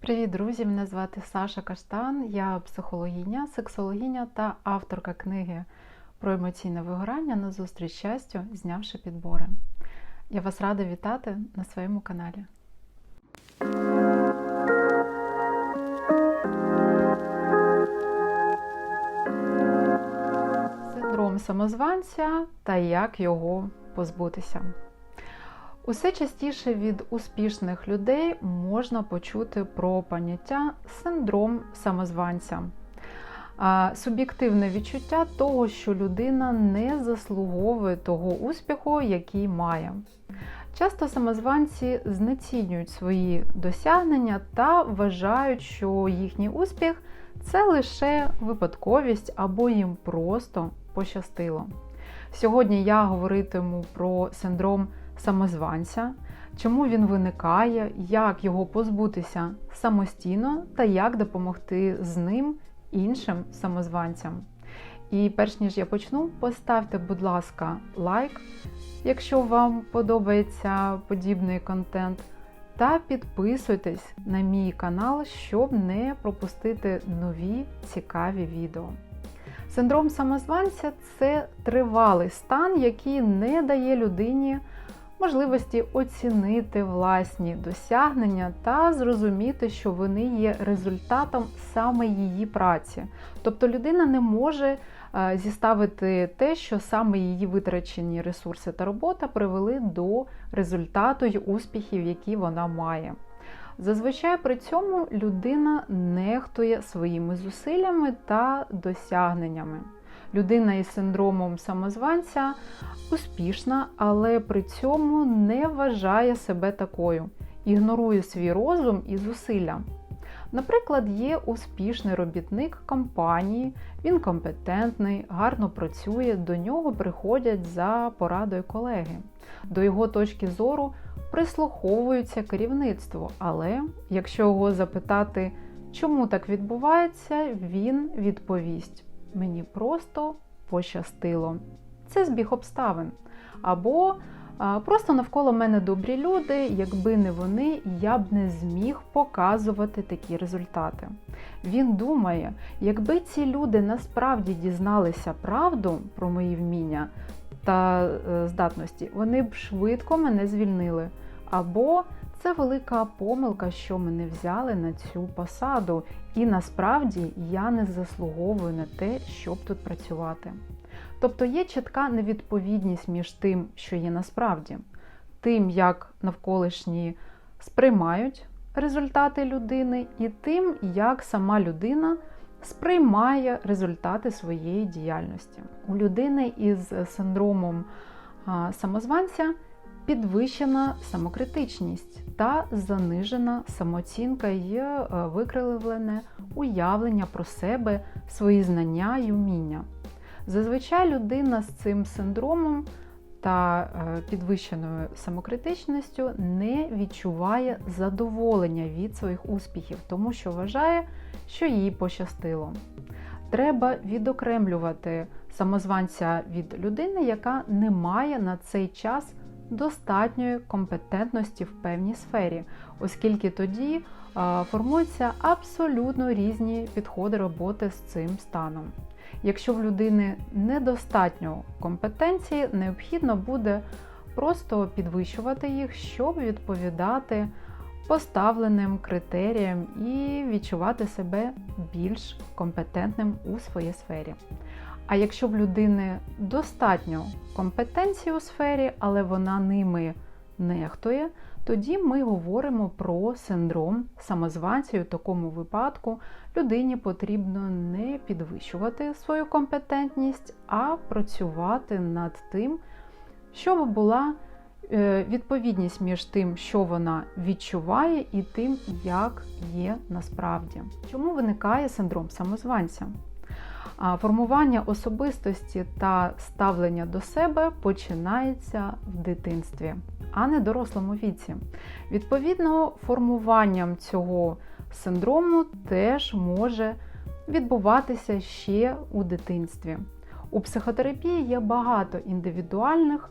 Привіт, друзі! Мене звати Саша Каштан, я психологиня, сексологиня та авторка книги про емоційне вигорання на зустріч щастю, знявши підбори. Я вас рада вітати на своєму каналі. Синдром самозванця та як його позбутися. Усе частіше від успішних людей можна почути про поняття синдром самозванця. Суб'єктивне відчуття того, що людина не заслуговує того успіху, який має. Часто самозванці знецінюють свої досягнення та вважають, що їхній успіх це лише випадковість або їм просто пощастило. Сьогодні я говоритиму про синдром самозванця, чому він виникає, як його позбутися самостійно та як допомогти з ним іншим самозванцям. І перш ніж я почну, поставте, будь ласка, лайк, якщо вам подобається подібний контент, та підписуйтесь на мій канал, щоб не пропустити нові цікаві відео. Синдром самозванця це тривалий стан, який не дає людині можливості оцінити власні досягнення та зрозуміти, що вони є результатом саме її праці. Тобто людина не може е, зіставити те, що саме її витрачені ресурси та робота привели до результату й успіхів, які вона має. Зазвичай при цьому людина нехтує своїми зусиллями та досягненнями. Людина із синдромом самозванця успішна, але при цьому не вважає себе такою, ігнорує свій розум і зусилля. Наприклад, є успішний робітник компанії, він компетентний, гарно працює, до нього приходять за порадою колеги. До його точки зору прислуховується керівництво, але якщо його запитати, чому так відбувається, він відповість: мені просто пощастило. Це збіг обставин. Або просто навколо мене добрі люди, якби не вони, я б не зміг показувати такі результати. Він думає, якби ці люди насправді дізналися правду про мої вміння та е, здатності, вони б швидко мене звільнили. Або це велика помилка, що мене взяли на цю посаду, і насправді я не заслуговую на те, щоб тут працювати. Тобто є чітка невідповідність між тим, що є насправді, тим, як навколишні сприймають результати людини, і тим, як сама людина сприймає результати своєї діяльності. У людини із синдромом самозванця підвищена самокритичність та занижена самооцінка і е, викривлене уявлення про себе, свої знання і вміння. Зазвичай людина з цим синдромом та е, підвищеною самокритичністю не відчуває задоволення від своїх успіхів, тому що вважає, що їй пощастило. Треба відокремлювати самозванця від людини, яка не має на цей час достатньої компетентності в певній сфері, оскільки тоді формуються абсолютно різні підходи роботи з цим станом. Якщо в людини недостатньо компетенції, необхідно буде просто підвищувати їх, щоб відповідати поставленим критеріям і відчувати себе більш компетентним у своїй сфері. А якщо в людини достатньо компетенцій у сфері, але вона ними нехтує, тоді ми говоримо про синдром самозванця. У такому випадку людині потрібно не підвищувати свою компетентність, а працювати над тим, щоб була е, відповідність між тим, що вона відчуває, і тим, як є насправді. Чому виникає синдром самозванця? Формування особистості та ставлення до себе починається в дитинстві, а не дорослому віці. Відповідно, формуванням цього синдрому теж може відбуватися ще у дитинстві. У психотерапії є багато індивідуальних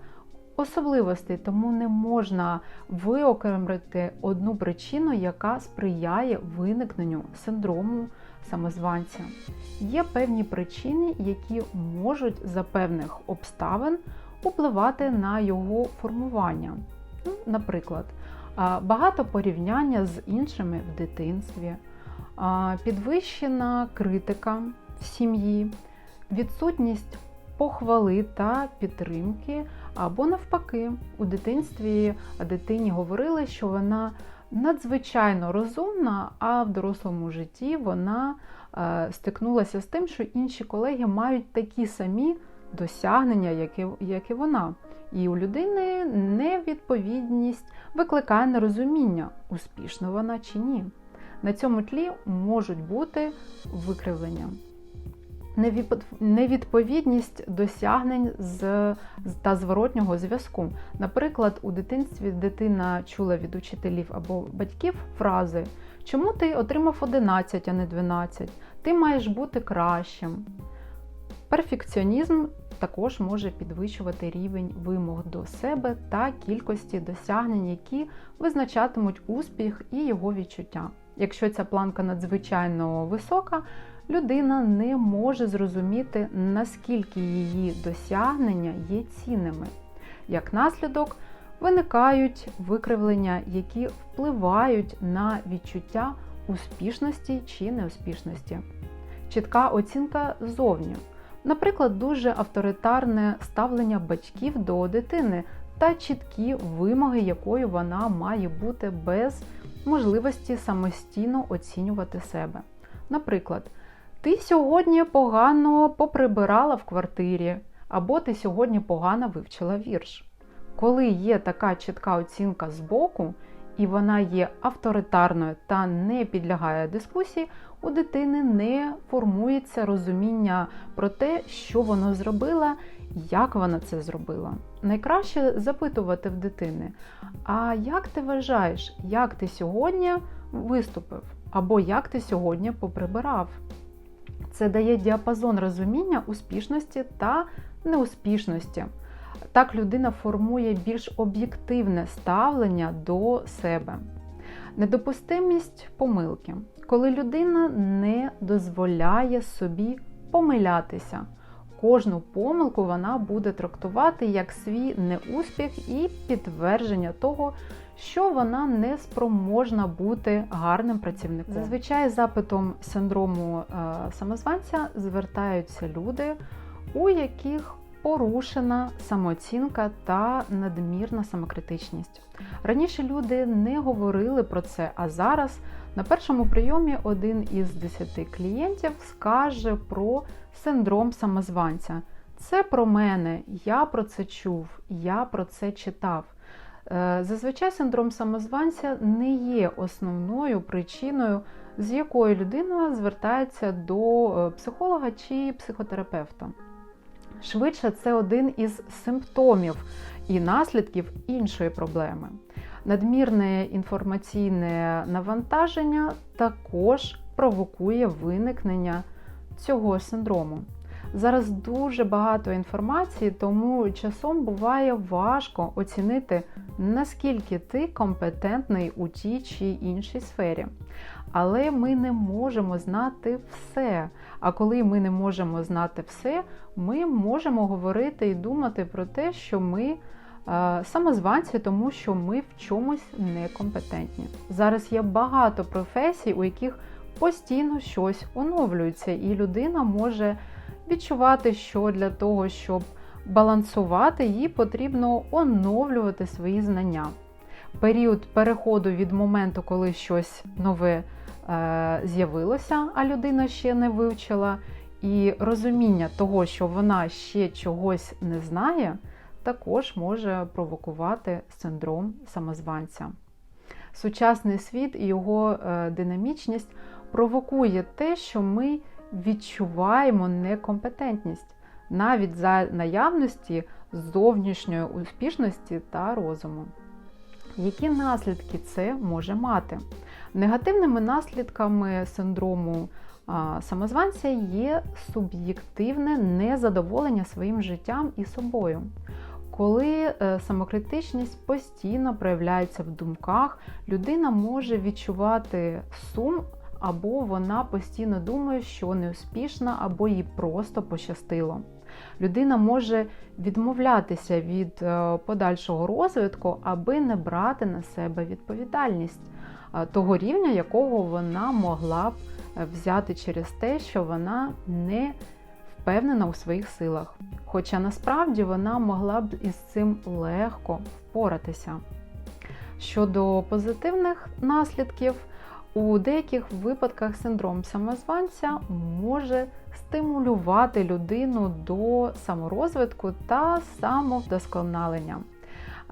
особливостей, тому не можна виокремити одну причину, яка сприяє виникненню синдрому самозванця. Є певні причини, які можуть за певних обставин впливати на його формування. Ну, Наприклад, багато порівняння з іншими в дитинстві, підвищена критика в сім'ї, відсутність похвали та підтримки, або навпаки, у дитинстві дитині говорили, що вона надзвичайно розумна, а в дорослому житті вона е, стикнулася з тим, що інші колеги мають такі самі досягнення, як і, як і вона. І у людини невідповідність викликає нерозуміння, успішна вона чи ні. На цьому тлі можуть бути викривлення. Невідповідність досягнень з- та зворотнього зв'язку. Наприклад, у дитинстві дитина чула від учителів або батьків фрази Чому ти отримав 11, а не 12? Ти маєш бути кращим. Перфекціонізм також може підвищувати рівень вимог до себе та кількості досягнень, які визначатимуть успіх і його відчуття. Якщо ця планка надзвичайно висока, людина не може зрозуміти, наскільки її досягнення є цінними. Як наслідок, виникають викривлення, які впливають на відчуття успішності чи неуспішності. Чітка оцінка зовні. Наприклад, дуже авторитарне ставлення батьків до дитини та чіткі вимоги, якою вона має бути без можливості самостійно оцінювати себе. Наприклад, ти сьогодні погано поприбирала в квартирі, або ти сьогодні погано вивчила вірш. Коли є така чітка оцінка з боку, і вона є авторитарною та не підлягає дискусії, у дитини не формується розуміння про те, що вона зробила, як вона це зробила. Найкраще запитувати в дитини: а як ти вважаєш, як ти сьогодні виступив? Або як ти сьогодні поприбирав? Це дає діапазон розуміння успішності та неуспішності. Так людина формує більш об'єктивне ставлення до себе. Недопустимість помилки, коли людина не дозволяє собі помилятися. Кожну помилку вона буде трактувати як свій неуспіх і підтвердження того, що вона не спроможна бути гарним працівником. Зазвичай запитом синдрому е, самозванця звертаються люди, у яких порушена самооцінка та надмірна самокритичність. Раніше люди не говорили про це, а зараз на першому прийомі один із десяти клієнтів скаже про синдром самозванця. Це про мене, я про це чув, я про це читав. Е, Зазвичай синдром самозванця не є основною причиною, з якою людина звертається до е, психолога чи психотерапевта. Швидше, це один із симптомів і наслідків іншої проблеми. Надмірне інформаційне навантаження також провокує виникнення цього синдрому. Зараз дуже багато інформації, тому часом буває важко оцінити, наскільки ти компетентний у тій чи іншій сфері. Але ми не можемо знати все. А коли ми не можемо знати все, ми можемо говорити і думати про те, що ми е, самозванці, тому що ми в чомусь некомпетентні. Зараз є багато професій, у яких постійно щось оновлюється, і людина може відчувати, що для того, щоб балансувати, їй потрібно оновлювати свої знання. Період переходу від моменту, коли щось нове е, з'явилося, а людина ще не вивчила, і розуміння того, що вона ще чогось не знає, також може провокувати синдром самозванця. Сучасний світ і його е, динамічність провокує те, що ми відчуваємо некомпетентність навіть за наявності зовнішньої успішності та розуму. Які наслідки це може мати? Негативними наслідками синдрому самозванця є суб'єктивне незадоволення своїм життям і собою. Коли е, самокритичність постійно проявляється в думках, людина може відчувати сум, або вона постійно думає, що неуспішна, або їй просто пощастило. Людина може відмовлятися від е, подальшого розвитку, аби не брати на себе відповідальність е, того рівня, якого вона могла б взяти через те, що вона не впевнена у своїх силах. Хоча насправді вона могла б із цим легко впоратися. Щодо позитивних наслідків, у деяких випадках синдром самозванця може стимулювати людину до саморозвитку та самовдосконалення,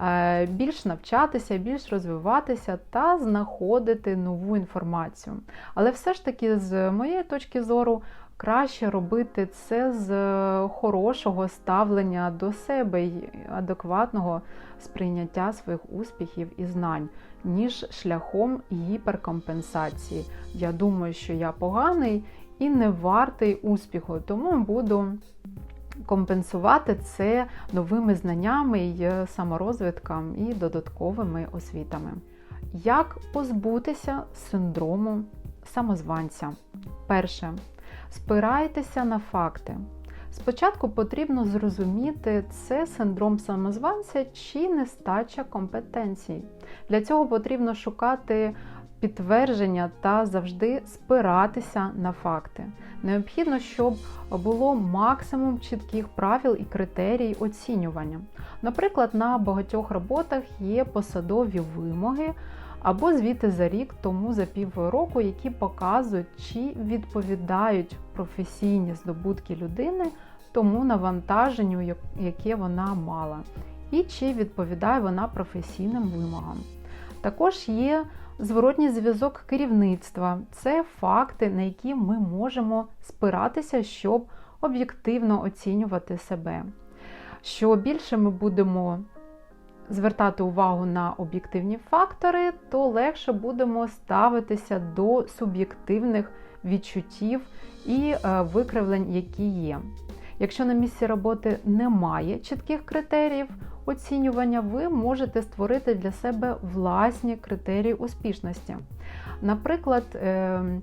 е, більш навчатися, більш розвиватися та знаходити нову інформацію. Але все ж таки, з моєї точки зору, краще робити це з хорошого ставлення до себе і адекватного сприйняття своїх успіхів і знань, ніж шляхом гіперкомпенсації. Я думаю, що я поганий і не вартий успіху, тому буду компенсувати це новими знаннями, і саморозвитком і додатковими освітами. Як позбутися синдрому самозванця? Перше. Спирайтеся на факти. Спочатку потрібно зрозуміти, це синдром самозванця чи нестача компетенцій. Для цього потрібно шукати підтвердження та завжди спиратися на факти. Необхідно, щоб було максимум чітких правил і критерій оцінювання. Наприклад, на багатьох роботах є посадові вимоги або звіти за рік, тому за півроку, які показують, чи відповідають професійні здобутки людини тому навантаженню, яке вона мала, і чи відповідає вона професійним вимогам. Також є зворотній зв'язок керівництва, це факти, на які ми можемо спиратися, щоб об'єктивно оцінювати себе. Що більше ми будемо звертати увагу на об'єктивні фактори, то легше будемо ставитися до суб'єктивних відчуттів і е, викривлень, які є. Якщо на місці роботи немає чітких критеріїв оцінювання, ви можете створити для себе власні критерії успішності. Наприклад, ем,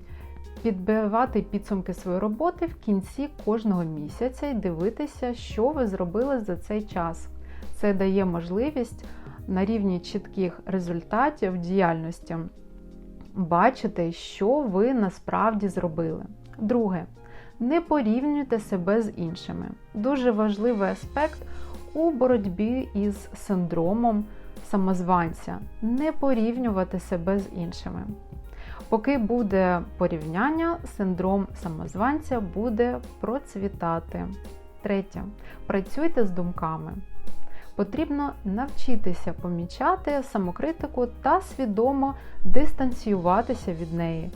підбивати підсумки своєї роботи в кінці кожного місяця і дивитися, що ви зробили за цей час. Це дає можливість на рівні чітких результатів діяльності бачити, що ви насправді зробили. Друге, не порівнюйте себе з іншими. Дуже важливий аспект у боротьбі із синдромом самозванця не порівнювати себе з іншими. Поки буде порівняння, синдром самозванця буде процвітати. Третє. Працюйте з думками. Потрібно навчитися помічати самокритику та свідомо дистанціюватися від неї.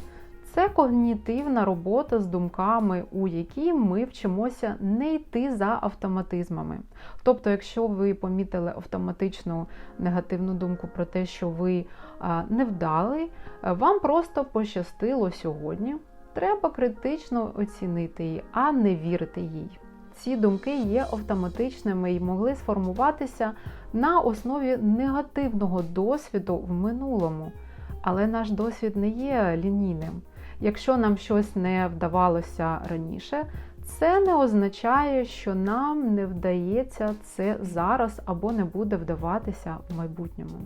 Це когнітивна робота з думками, у якій ми вчимося не йти за автоматизмами. Тобто, якщо ви помітили автоматичну негативну думку про те, що ви не вдали, вам просто пощастило сьогодні. Треба критично оцінити її, а не вірити їй. Ці думки є автоматичними і могли сформуватися на основі негативного досвіду в минулому. Але наш досвід не є лінійним. Якщо нам щось не вдавалося раніше, це не означає, що нам не вдається це зараз або не буде вдаватися в майбутньому.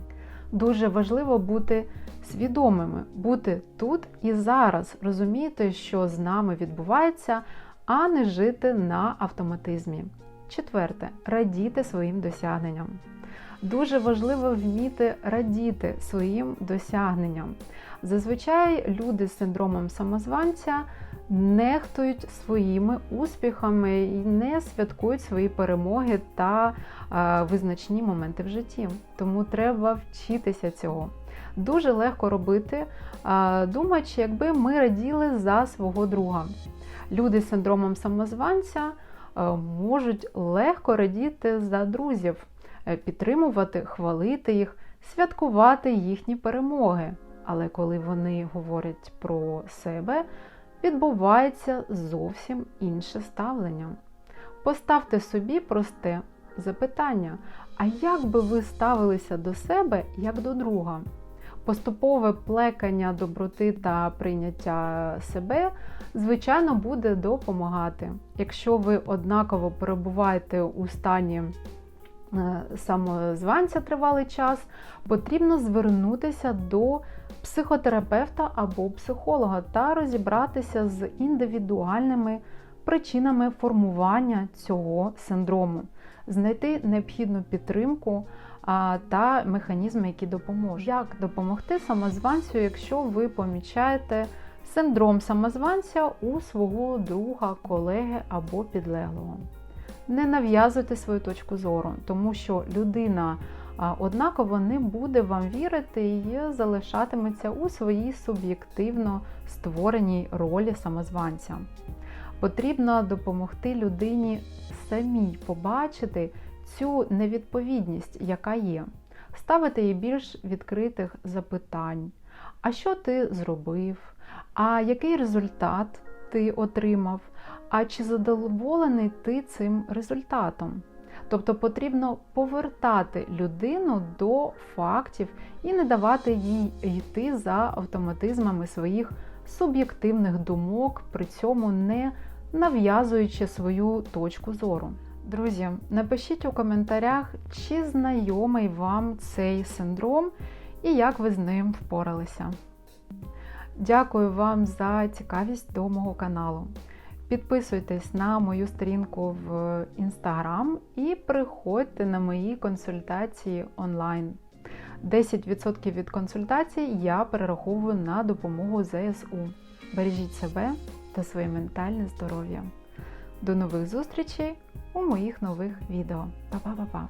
Дуже важливо бути свідомими, бути тут і зараз, розуміти, що з нами відбувається, а не жити на автоматизмі. Четверте радіти своїм досягненням. Дуже важливо вміти радіти своїм досягненням. Зазвичай люди з синдромом самозванця нехтують своїми успіхами і не святкують свої перемоги та е, визначні моменти в житті. Тому треба вчитися цього. Дуже легко робити, е, думаючи, якби ми раділи за свого друга. Люди з синдромом самозванця е, можуть легко радіти за друзів, е, підтримувати, хвалити їх, святкувати їхні перемоги. Але коли вони говорять про себе, відбувається зовсім інше ставлення. Поставте собі просте запитання: А як би ви ставилися до себе як до друга? Поступове плекання доброти та прийняття себе, звичайно, буде допомагати. Якщо ви однаково перебуваєте у стані е, самозванця тривалий час, потрібно звернутися до психотерапевта або психолога та розібратися з індивідуальними причинами формування цього синдрому, знайти необхідну підтримку та механізми, які допоможуть. Як допомогти самозванцю, якщо ви помічаєте синдром самозванця у свого друга, колеги або підлеглого? Не нав'язуйте свою точку зору, тому що людина однаково не буде вам вірити і залишатиметься у своїй суб'єктивно створеній ролі самозванця. Потрібно допомогти людині самій побачити цю невідповідність, яка є, ставити їй більш відкритих запитань. А що ти зробив? А який результат ти отримав? А чи задоволений ти цим результатом? Тобто потрібно повертати людину до фактів і не давати їй йти за автоматизмами своїх суб'єктивних думок, при цьому не нав'язуючи свою точку зору. Друзі, напишіть у коментарях, чи знайомий вам цей синдром і як ви з ним впоралися. Дякую вам за цікавість до мого каналу. Підписуйтесь на мою сторінку в Instagram і приходьте на мої консультації онлайн. 10% від консультацій я перераховую на допомогу ЗСУ. Бережіть себе та своє ментальне здоров'я. До нових зустрічей у моїх нових відео. Па-па-па-па!